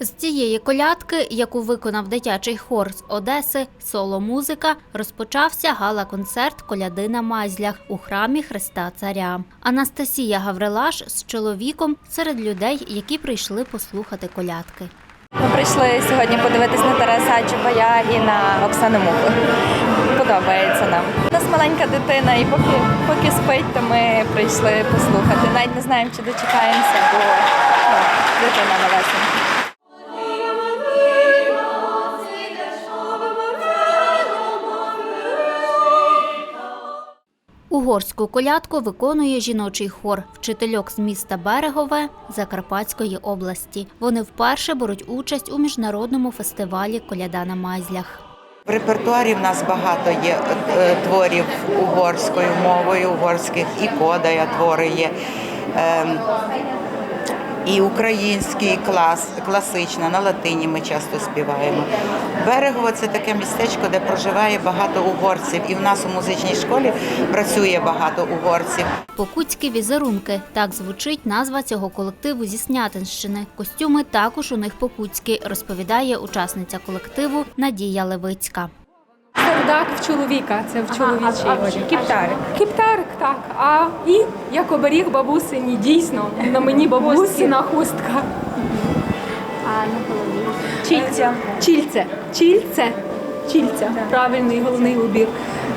З цієї колядки, яку виконав дитячий хор з Одеси, соло-музика, розпочався гала-концерт Коляди на Мазлях у храмі Христа Царя. Анастасія Гаврилаш з чоловіком серед людей, які прийшли послухати колядки. Ми прийшли сьогодні подивитись на Тараса Чубая і на Оксану Муху. Подобається нам. У нас маленька дитина, і поки, поки спить, то ми прийшли послухати. Навіть не знаємо, чи дочекаємося, бо ну, дитина малесенька. Угорську колядку виконує жіночий хор вчительок з міста Берегове Закарпатської області. Вони вперше беруть участь у міжнародному фестивалі Коляда на Мазлях. В репертуарі в нас багато є е, творів угорською мовою, угорських і кодая твори є. І український клас, класично, на латині ми часто співаємо. Берегово це таке містечко, де проживає багато угорців. І в нас у музичній школі працює багато угорців. Покутські візерунки так звучить назва цього колективу зі Снятинщини. Костюми також у них покутські, розповідає учасниця колективу Надія Левицька. Сердак в чоловіка, це в чоловічий одяг. Кіптарик. Кіптарик, так. А і як оберіг бабусині, дійсно, на мені бабусина хустка. А на голові. Чільця. Чільце. Чільце. Чільця. Правильний головний убір.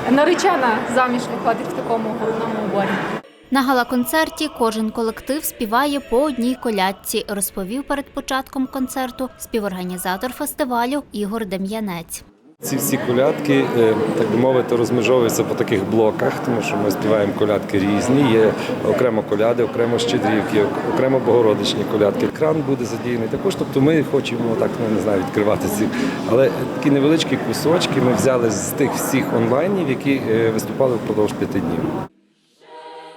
Наречена заміж виходить в такому головному уборі. На гала-концерті кожен колектив співає по одній колядці, розповів перед початком концерту співорганізатор фестивалю Ігор Дем'янець. Ці всі колядки, е, так би мовити, розмежовуються по таких блоках, тому що ми співаємо колядки різні. Є окремо коляди, окремо щедрівки, окремо богородичні колядки. Кран буде задіяний також. Тобто ми хочемо так, ну не знаю, відкривати ці. Але такі невеличкі кусочки ми взяли з тих всіх онлайнів, які е, виступали впродовж п'яти днів.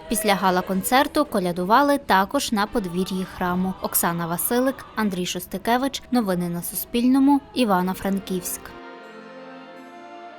Після гала-концерту колядували також на подвір'ї храму. Оксана Василик, Андрій Шостикевич. Новини на Суспільному. Івано-Франківськ.